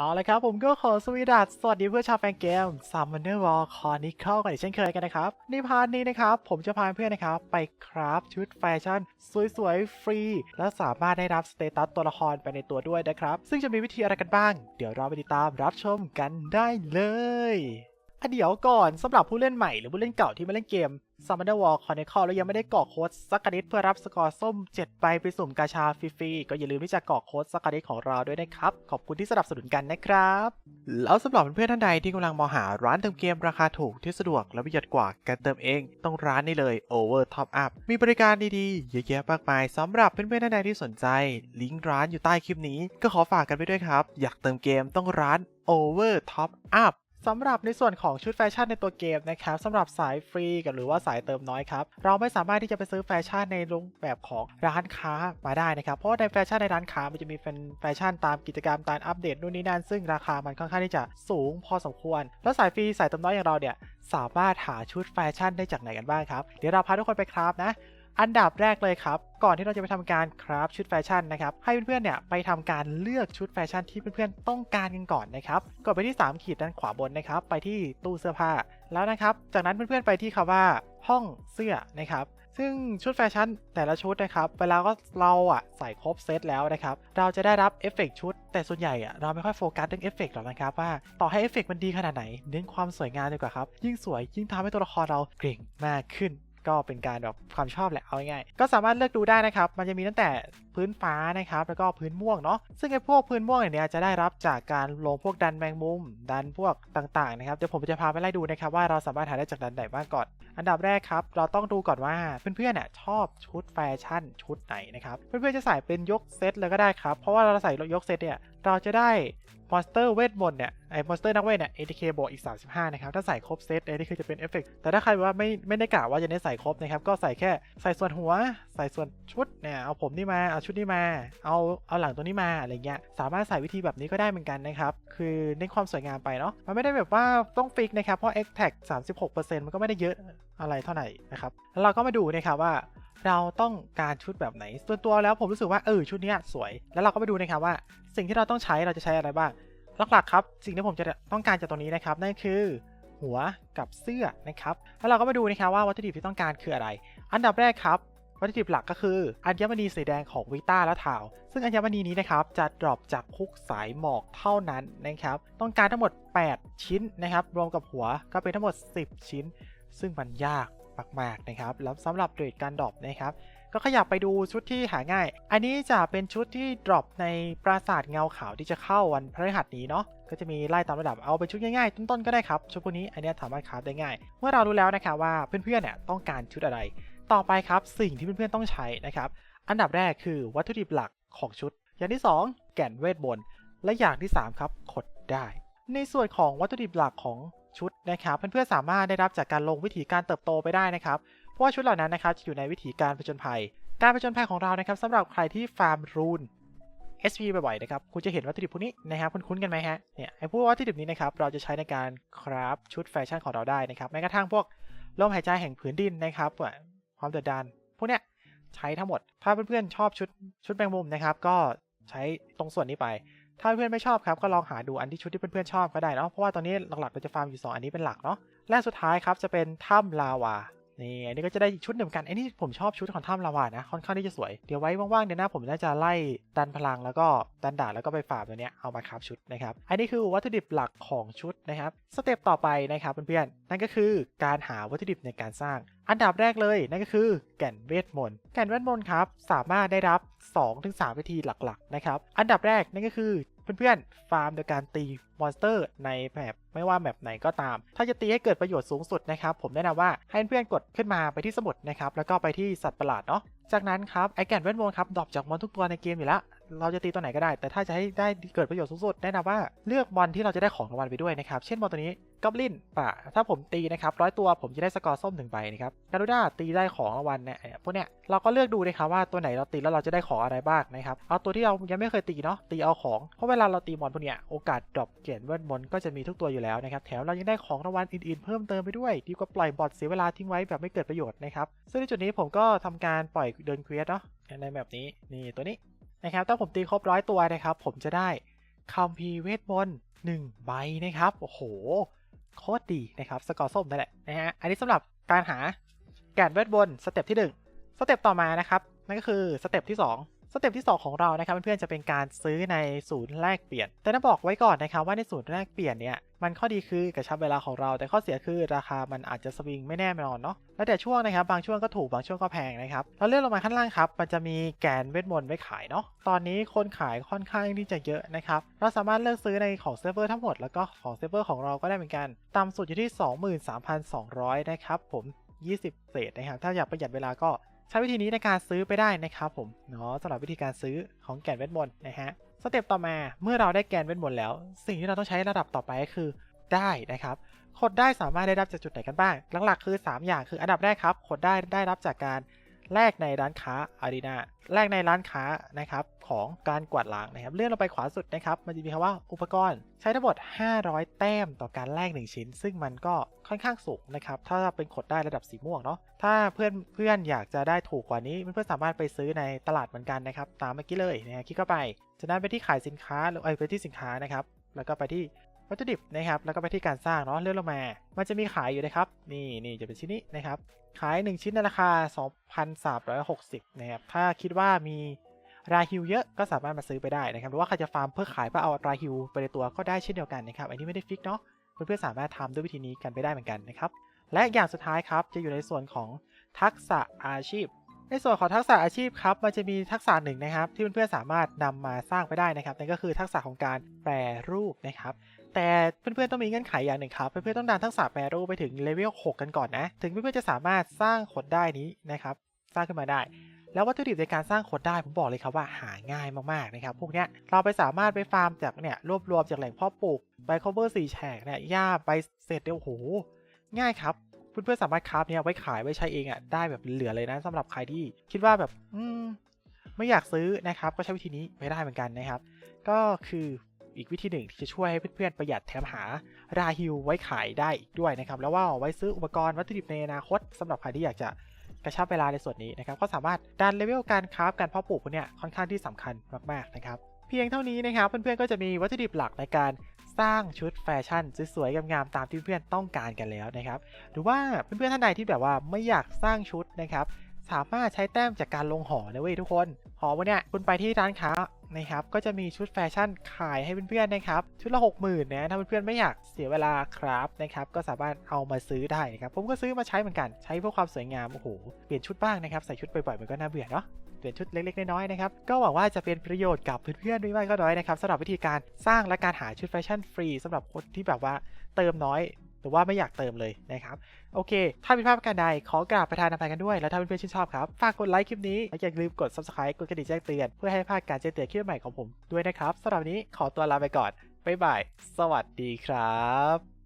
เอาละครับผมก็ขอสวีดัสสวัสดีเพื่อนชาวแฟนเกมซัมเมอร์บอลคอนี้เข้ากันอีกเช่นเคยกันนะครับในพาร์ทนี้นะครับ ผมจะพาเพื่อนนะครับ ไปคราฟชุดแฟชั่น สวยๆ ฟรี และสามารถได้รับสเตตัสตัวละครไปในตัวด้วยนะครับ ซึ่งจะมีวิธีอะไรกันบ้าง เดี๋ยวเราไปติดตามรับชมกันได้เลย เดี๋ยวก่อนสำหรับผู้เล่นใหม่หรือผู้เล่นเก่าที่มาเล่นเกม Summoner War Chronicle แล้วยังไม่ได้กรอกโค้ดสักกะนิดเพื่อรับสกอร์ส้ม7ใบไปสุ่มกาชาฟรีๆก็อย่าลืมที่จะกรอกโค้ดสักกะนิดของเราด้วยนะครับ ขอบคุณที่สนับสนุนกันนะครับ แล้วสำหรับเพื่อนๆท่านใดที่กำลังมองหาร้านเติมเกมราคาถูกที่สะดวกและประหยัดกว่าการเติมเอง ต้องร้านนี้เลย Over Top Up มีบริการดีๆเยอะแยะมากมายสำหรับเพื่อนๆท่านใดที่สนใจ ลิงก์ร้านอยู่ใต้คลิปนี้ ก็ขอฝากกันไปด้วยครับ อยากเติมเกมต้องร้าน Over Top Up สำหรับในส่วนของชุดแฟชั่นในตัวเกมนะครับสำหรับสายฟรีกับหรือว่าสายเติมน้อยครับเราไม่สามารถที่จะไปซื้อแฟชั่นในรูปแบบของร้านค้ามาได้นะครับเพราะในแฟชั่นในร้านค้ามันจะมีเป็นแฟชั่นตามกิจกรรมตามอัปเดตนู่นนี่นั่นซึ่งราคามันค่อนข้างที่จะสูงพอสมควร แล้วสายฟรีสายเติมน้อยอย่างเราเนี่ยสามารถหาชุดแฟชั่นได้จากไหนกันบ้างครับเดี๋ยวเราพาทุกคนไปคราฟนะ อันดับแรกเลยครับ ก่อนที่เราจะไปทำการคราฟชุดแฟชั่นนะครับ ให้เพื่อนๆเนี่ยไปทำการเลือกชุดแฟชั่นที่เพื่อนๆต้องการกันก่อนนะครับกดไปที่ 3 ขีดด้านขวาบนนะครับ ไปที่ตู้เสื้อผ้าแล้วนะครับ จากนั้นเพื่อนๆไปที่คำว่าห้องเสื้อนะครับซึ่งชุดแฟชั่นแต่ละชุดนะครับเวลาก็เราอะใส่ครบเซตแล้วนะครับ เราจะได้รับเอฟเฟกต์ชุด แต่ส่วนใหญ่อะเราไม่ค่อยโฟกัสเรื่องเอฟเฟกต์หรอกนะครับว่าต่อให้เอฟเฟกต์มันดีขนาดไหน เน้นความสวยงามดีกว่าครับ ยิ่งสวยยิ่งทำให้ตัวละครเราเก่งมากขึ้น ก็เป็นการแบบความชอบแหละเอาง่ายๆก็สามารถเลือกดูได้นะครับ มันจะมีตั้งแต่พื้นฟ้านะครับ แล้วก็พื้นม่วงเนาะซึ่งไอ้พวกพื้นม่วงเนี่ยจะได้รับจากการลงพวกดันแมงมุม ดันพวกต่างๆนะครับเดี๋ยวผมจะพาไปไล่ดูนะครับว่าเราสามารถหาได้จากดันไหนบ้างก่อน อันดับแรกครับ เราต้องดูก่อนว่าเพื่อนๆเนี่ยชอบชุดแฟชั่นชุดไหนนะครับเพื่อนๆจะใส่เป็นยกเซตเลยก็ได้ครับเพราะว่าเราใส่ยกเซตเนี่ยเราจะได้มอนสเตอร์เวทมนต์เนี่ยไอ้มอนสเตอร์นักเวทเนี่ย ATK บวกอีก 35 นะครับ ถ้าใส่ครบเซตอันนี้คือจะเป็นเอฟเฟกต์แต่ถ้าใครว่าไม่ไม่ได้กะว่าจะได้ใส่ครบนะครับ ก็ใส่แค่ใส่ส่วนหัว ใส่ส่วนชุดเนี่ย เอาผมนี่มา เอาชุดนี่มา เอาเอาหลังตัวนี้มาอะไรเงี้ย สามารถใส่วิธีแบบนี้ก็ได้เหมือนกันนะครับ คือเน้นความสวยงามไปเนาะ มันไม่ได้แบบว่าต้องฟิกนะครับ เพราะ X Tag 36%มันก็ไม่ได้เยอะอะไรเท่าไหร่นะครับ แล้วเราก็มาดูนะครับว่า เราต้องการชุดแบบไหนส่วนตัวแล้วผมรู้สึกว่าเออชุดนี้สวย แล้วเราก็ไปดูนะครับว่า สิ่งที่เราต้องใช้เราจะใช้อะไรบ้างหลักๆครับสิ่งที่ผมจะต้องการจากตรงนี้นะครับนั่นคือหัวกับเสื้อนะครับแล้วเราก็มาดูนะครับว่าวัตถุดิบที่ต้องการคืออะไร อันดับแรกครับวัตถุดิบหลักก็คืออัญมณีสีแดงของวิต้าและทาว ซึ่งอัญมณีนี้นะครับจะดรอปจากคุกสายหมอกเท่านั้นนะครับต้องการทั้งหมด 8 ชิ้นนะครับรวมกับหัวก็เป็นทั้งหมด 10 ชิ้น ซึ่งมันยาก มากๆนะครับแล้วสำหรับเดรทการดรอปนะครับก็ขยับไปดูชุดที่หาง่าย อันนี้จะเป็นชุดที่ดรอปในปราสาทเงาขาวที่จะเข้าวันพฤหัสนี้เนาะ ก็จะมีไล่ตามระดับ เอาเป็นชุดง่ายๆ ต้นๆก็ได้ครับ ชุดพวกนี้อันนี้สามารถคราฟได้ง่าย เมื่อเรารู้แล้วนะครับว่าเพื่อนๆเนี่ยต้องการชุดอะไร ต่อไปครับสิ่งที่เพื่อนๆต้องใช้นะครับ อันดับแรกคือวัตถุดิบหลักของชุด อย่างที่ 2 แก่นเวทมนและอย่างที่ 3 ครับขดได้ ในส่วนของวัตถุดิบหลักของ ชุดนะครับ เพื่อนๆสามารถได้รับจากการลงวิธีการเติบโตไปได้นะครับ เพราะว่าชุดเหล่านั้นนะครับจะอยู่ในวิธีการผจญภัย การผจญภัยของเรานะครับสำหรับใครที่ฟาร์มรูน SP บ่อยๆนะครับ คุณจะเห็นวัตถุดิบพวกนี้นะครับคุ้นๆกันไหมฮะ เนี่ยไอ้พวกวัตถุดิบนี้นะครับเราจะใช้ในการคราฟชุดแฟชั่นของเราได้นะครับแม้กระทั่งพวกลมหายใจแห่งผืนดินนะครับความเดือดดานพวกเนี้ยใช้ทั้งหมด ถ้าเพื่อนๆชอบชุดชุดแมงมุมนะครับ ก็ใช้ตรงส่วนนี้ไป ถ้าเพื่อนไม่ชอบครับก็ลองหาดูอันที่ชุดที่เพื่อนๆชอบก็ได้เนาะเพราะว่าตอนนี้หลักๆเราจะฟาร์มอยู่ 2 อันนี้เป็นหลักเนาะและสุดท้ายครับจะเป็นถ้ำลาวา นี่อันนี้ก็จะได้อีกชุดหนึ่งเหมือนกันไอ้นี่ผมชอบชุดของถ้ำลาวานะค่อนข้างที่จะสวย เดี๋ยวไว้ว่างๆเดี๋ยวหน้าผมน่าจะไล่ดันพลังแล้วก็ดันดาแล้วก็ไปฝาบตัวเนี้ยเอามาคราฟชุดนะครับอันนี้คือวัตถุดิบหลักของชุดนะครับสเต็ปต่อไปนะครับเพื่อนๆนั่นก็คือการหาวัตถุดิบในการสร้าง อันดับแรกเลยนั่นก็คือแก่นเวทมนต์แก่นเวทมนต์ครับสามารถได้รับ 2-3วิธีหลักๆนะครับอันดับแรกนั่นก็คือ เพื่อนๆ ฟาร์มโดยการตีมอนสเตอร์ในแบบไม่ว่าแบบไหนก็ตาม ถ้าจะตีให้เกิดประโยชน์สูงสุดนะครับ ผมแนะนำว่าให้เพื่อนๆ กดขึ้นมาไปที่สมุดนะครับ แล้วก็ไปที่สัตว์ประหลาดเนาะ จากนั้นครับไอแกนเวทมนต์ครับดรอปจากมอนทุกตัวในเกมอยู่แล้ว เราจะตีตัวไหนก็ได้ แต่ถ้าจะให้ได้เกิดประโยชน์สูงสุดแนะนำว่าเลือกมอนที่เราจะได้ของรางวัลไปด้วยนะครับ เช่นมอนตัวนี้กอบลินป่ะถ้าผมตีนะครับร้อยตัวผมจะได้สกอร์ส้มหนึ่งใบนะครับการูด้าตีได้ของรางวัลเนี่ยพวกเนี้ยเราก็เลือกดูนะครับว่าตัวไหนเราตีแล้วเราจะได้ของอะไรบ้างนะครับเอาตัวที่เรายังไม่เคยตีเนาะตีเอาของเพราะเวลาเราตีมอนพวกเนี้ยโอกาสดรอปเกรดเวทมนต์ก็จะมีทุกตัวอยู่แล้วนะครับแถมเรายังได้ของรางวัลอื่นๆเพิ่มเติมไปด้วยดีกว่าปล่อยบอทเสียเวลาทิ้งไว้แบบไม่เกิดประโยชน์นะครับซึ่งในจุดนี้ผมก็ทำการปล่อยเดินเควสเนาะในแบบนี้นี่ตัวนี้ นะครับ ถ้าผมตีครบร้อยตัวนะครับ ผมจะได้คัมภีร์เวทมนต์1ใบนะครับ โอ้โห โคตรดีนะครับ สกอร์ส้มนั่นแหละนะฮะ อันนี้สำหรับการหาแก่นเวทมนต์สเต็ปที่ 1 สเต็ปต่อมานะครับ นั่นก็คือสเต็ปที่ 2 สเต็ปที่ 2 ของเรานะครับเพื่อนๆจะเป็นการซื้อในศูนย์แลกเปลี่ยน แต่ต้องบอกไว้ก่อนนะครับว่าในศูนย์แลกเปลี่ยนเนี่ยมันข้อดีคือกระชับเวลาของเรา แต่ข้อเสียคือราคามันอาจจะสวิงไม่แน่นอนเนาะแล้วแต่ช่วงนะครับบางช่วงก็ถูกบางช่วงก็แพงนะครับเราเลื่อนลงมาข้างล่างครับมันจะมีแกนเวทมนต์ไว้ขายเนาะตอนนี้คนขายค่อนข้างที่จะเยอะนะครับเราสามารถเลือกซื้อในของเซิร์ฟเวอร์ทั้งหมดแล้วก็ของเซิร์ฟเวอร์ของเราก็ได้เหมือนกันต่ำสุดอยู่ที่ 23,200 นะครับผม 20เศษนะครับถ้าอยากประหยัดเวลาก็ ใช้วิธีนี้ในการซื้อไปได้นะครับผมเนาะสำหรับวิธีการซื้อของแกนเวทมนต์นะฮะสเต็ปต่อมาเมื่อเราได้แกนเวทมนต์แล้ว สิ่งที่เราต้องใช้ระดับต่อไปก็คือได้นะครับขดได้สามารถได้รับจากจุดไหนกันบ้าง หลักๆคือ 3 อย่างคืออันดับแรกครับขดได้ได้รับจากการ แลกในร้านค้าอารีนาแลกในร้านค้านะครับของการกวาดล้างนะครับ เลื่อนลงไปขวาสุดนะครับ มันจะมีคำว่าอุปกรณ์ใช้ทั้งหมด 500 แต้มต่อการแลก 1 ชิ้น ซึ่งมันก็ค่อนข้างสูงนะครับ ถ้าเป็นขดได้ระดับสีม่วงเนาะ ถ้าเพื่อนเพื่อนอยากจะได้ถูกกว่านี้ เพื่อนสามารถไปซื้อในตลาดเหมือนกันนะครับ ตามเมื่อกี้เลยนะคลิกเข้าไป จากนั้นไปที่ขายสินค้าหรือไปที่สินค้านะครับ แล้วก็ไปที่ วัตถุดิบนะครับแล้วก็ไปที่การสร้างเนาะเลื่อนลงมา มันจะมีขายอยู่นะครับ นี่นี่จะเป็นชิ้นนี้นะครับ ขาย 1 ชิ้นในราคา 2,360นะครับถ้าคิดว่ามีราฮิวเยอะก็สามารถมาซื้อไปได้นะครับหรือว่าใครจะฟาร์มเพื่อขายเพื่อเอาราฮิวไปในตัวก็ได้เช่นเดียวกันนะครับอันนี้ไม่ได้ฟิกเนาะเพื่อนๆสามารถทำด้วยวิธีนี้กันไปได้เหมือนกันนะครับและอย่างสุดท้ายครับจะอยู่ในส่วนของทักษะอาชีพ ในส่วนของทักษะอาชีพครับ มันจะมีทักษะหนึ่งนะครับ ที่เพื่อนๆสามารถนำมาสร้างไปได้นะครับนั่นก็คือทักษะของการแปรรูปนะครับ แต่เพื่อนๆต้องมีเงื่อนไขอย่างหนึ่งครับเพื่อนๆต้องดันทักษะแปรรูปไปถึงเลเวล6กันก่อนนะถึงเพื่อนๆจะสามารถสร้างขดได้นี้นะครับ สร้างขึ้นมาได้ แล้ววัตถุดิบในการสร้างขดได้ผมบอกเลยครับว่าหาง่ายมากๆนะครับพวกเนี้ยเราไปสามารถไปฟาร์มจากเนี่ยรวบรวมจากแหล่งเพาะปลูกใบคอเวอร์สี่แฉกเนี่ยหญ้าใบเศษเดียวโอ้โหง่ายครับ เพื่อนๆสามารถคราฟเนี่ยไว้ขายไว้ใช้เองอะได้แบบเหลือเลยนะสำหรับใครที่คิดว่าแบบอืมไม่อยากซื้อนะครับ ก็ใช้วิธีนี้ไม่ได้เหมือนกันนะครับ ก็คืออีกวิธีหนึ่งที่จะช่วยให้เพื่อนๆประหยัดแถมหาราฮิวไว้ขายได้อีกด้วยนะครับ แล้วว่าไว้ซื้ออุปกรณ์วัตถุดิบในอนาคตสำหรับใครที่อยากจะกระชับเวลาในส่วนนี้นะครับ ก็สามารถดันเลเวลการคราฟการเพาะปลูกพวกเนี้ยค่อนข้างที่สำคัญมากๆนะครับ เพียงเท่านี้นะครับเพื่อนๆก็จะมีวัตถุดิบหลักในการ สร้างชุดแฟชั่นสวยๆงามๆตามที่เพื่อนๆต้องการกันแล้วนะครับหรือว่าเพื่อนๆท่านใดที่แบบว่าไม่อยากสร้างชุดนะครับสามารถใช้แต้มจากการลงหอนะเว้ยทุกคน หอวันเนี้ยคุณไปที่ร้านค้า นะครับก็จะมีชุดแฟชั่นขายให้เพื่อนๆนะครับชุดละ 60,000นะถ้าเพื่อนๆไม่อยากเสียเวลาครับนะครับก็สามารถเอามาซื้อได้นะครับผมก็ซื้อมาใช้เหมือนกันใช้เพื่อความสวยงามโอ้โหเปลี่ยนชุดบ้างนะครับใส่ชุดบ่อยๆมันก็น่าเบื่อเนาะเปลี่ยนชุดเล็กๆน้อยๆนะครับก็หวังว่าจะเป็นประโยชน์กับเพื่อนๆไม่มากก็น้อยนะครับสำหรับวิธีการสร้างและการหาชุดแฟชั่นฟรีสำหรับคนที่แบบว่าเติมน้อย หรือว่าไม่อยากเติมเลยนะครับ โอเค ถ้าผิดพลาดประการใด ขอกราบประธานอภัยกันด้วย แล้วถ้าเพื่อนๆชื่นชอบครับ ฝากกดไลค์คลิปนี้และอย่าลืมกด subscribe กดกระดิ่งแจ้งเตือน เพื่อให้พลาดการแจ้งเตือนคลิปใหม่ของผมด้วยนะครับสำหรับนนี้ขอตัวลาไปก่อนบ๊ายบายสวัสดีครับ